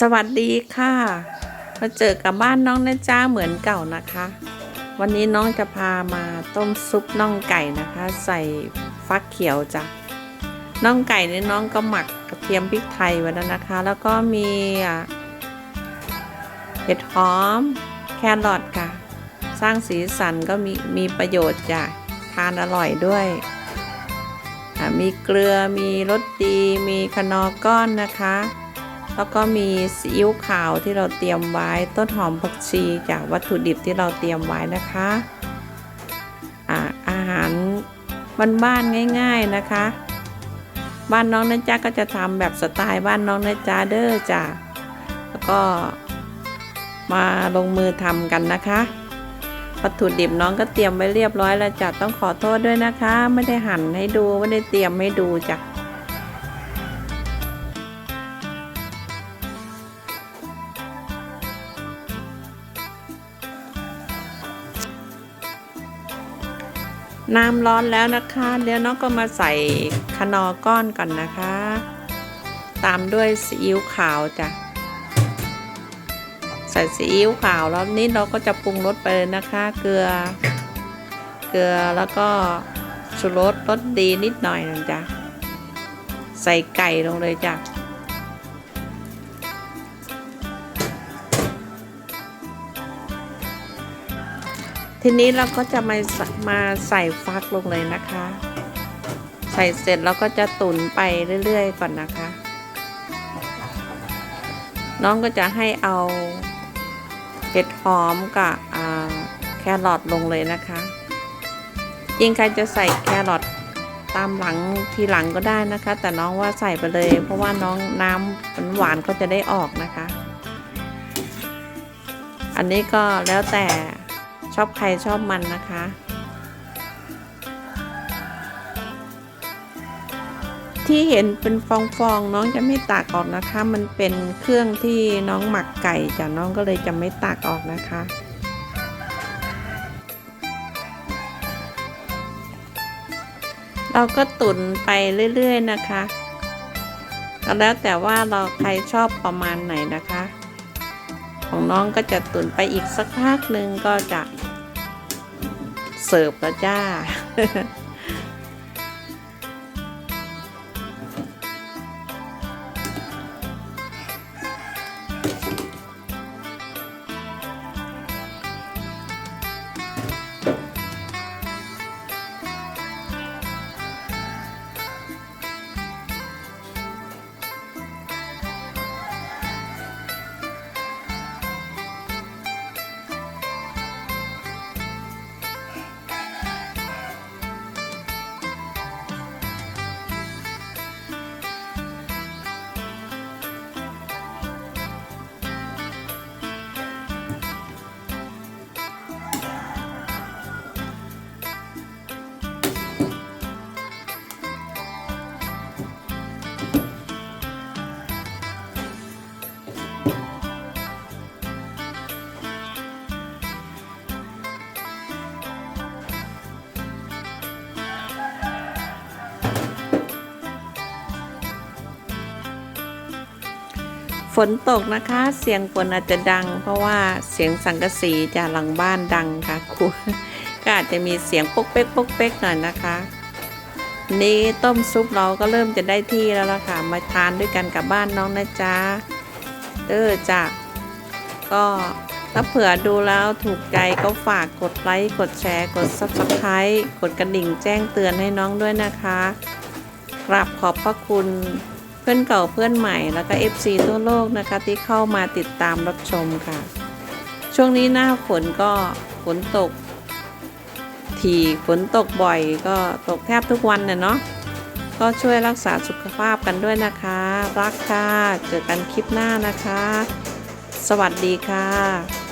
สวัสดีค่ะ มาเจอกับบ้านน้องนะจ้าเหมือนเก่านะคะ วันนี้น้องจะพามาต้มซุปน่องไก่นะคะ ใส่ฟักเขียวจ้ะน่องไก่นี่น้องก็หมักกระเทียมพริกไทยไว้แล้วนะคะ แล้วก็มีเห็ดหอมแครอทค่ะ สร้างสีสันก็มีมีประโยชน์จ้ะทานอร่อยด้วยมีเกลือมีรสดี มีคนอร์ก้อนนะคะ แล้วก็มีซีอิ๊วขาวที่เราเตรียมไว้ ต้นหอมผักชีจากวัตถุดิบที่เราเตรียมไว้นะคะอาอาหารบ้านๆง่าย ๆนะคะ บ้านน้องนะจ๊ะก็จะทำแบบสไตล์บ้านน้องนะจ๊ะเด้อจ้ะแล้วก็มาลงมือทำกันนะคะ วัตถุดิบน้องก็เตรียมไว้เรียบร้อยแล้วจ้ะต้องขอโทษด้วยนะคะ ไม่ได้หั่นให้ดูไม่ได้เตรียมให้ดูจ้ะ น้ำร้อนแล้วนะคะ เดี๋ยวน้องก็มาใส่คนอก้อนก่อนนะคะ ตามด้วยซีอิ๊วขาวจ้ะ ใส่ซีอิ๊วขาวแล้วนี้เราก็จะปรุงรสไปเลยนะคะ เกลือ เกลือแล้วก็ชูรสรสดีนิดหน่อยนะจ๊ะใส่ไก่ลงเลยจ้ะ ทีนี้เราก็จะมาใส่มาใส่ฟักลงเลยนะคะ ใส่เสร็จเราก็จะตุ๋นไปเรื่อยๆก่อนนะคะ น้องก็จะให้เอาเห็ดหอมกับแครอทลงเลยนะคะยิงใครจะใส่แครอทตามหลังทีหลังก็ได้นะคะ แต่น้องว่าใส่ไปเลย เพราะว่าน้องน้ำหวานก็จะได้ออกนะคะ อันนี้ก็แล้วแต่ ชอบใครชอบมันนะคะ ที่เห็นเป็นฟองๆน้องจะไม่ตักออกนะคะ มันเป็นเครื่องที่น้องหมักไก่จ้ะน้องก็เลยจะไม่ตักออกนะคะเราก็ตุ๋นไปเรื่อย ๆ นะคะ แล้วแต่ว่าเราใครชอบประมาณไหนนะคะ ของน้องก็จะตุนไปอีกสักพักหนึ่งก็จะเสิร์ฟแล้วจ้า ฝนตกนะคะเสียงฝนอาจจะดัง เพราะว่าเสียงสังกะสีจากหลังบ้านดังค่ะครูก็อาจจะมีเสียงป๊กเป๊กป๊กเป๊กหน่อยนะคะ นี่ต้มซุปเราก็เริ่มจะได้ที่แล้วล่ะค่ะ มาทานด้วยกันกับบ้านน้องนะจ๊ะ เด้อจ้ะก็ถ้าเผื่อดูแล้วถูกใจก็ฝากกดไลค์ กดแชร์ กด subscribe กดกระดิ่งแจ้งเตือนให้น้องด้วยนะคะกราบขอบพระคุณเพื่อนเก่าเพื่อนใหม่แล้วก็ FC ทั่วโลกนะคะที่เข้ามาติดตามรับชมค่ะ ช่วงนี้หน้าฝนก็ฝนตกถี่ฝนตกบ่อยก็ตกแทบทุกวันน่ะเนาะ ก็ช่วยรักษาสุขภาพกันด้วยนะคะ รักค่ะ เจอกันคลิปหน้านะคะ สวัสดีค่ะ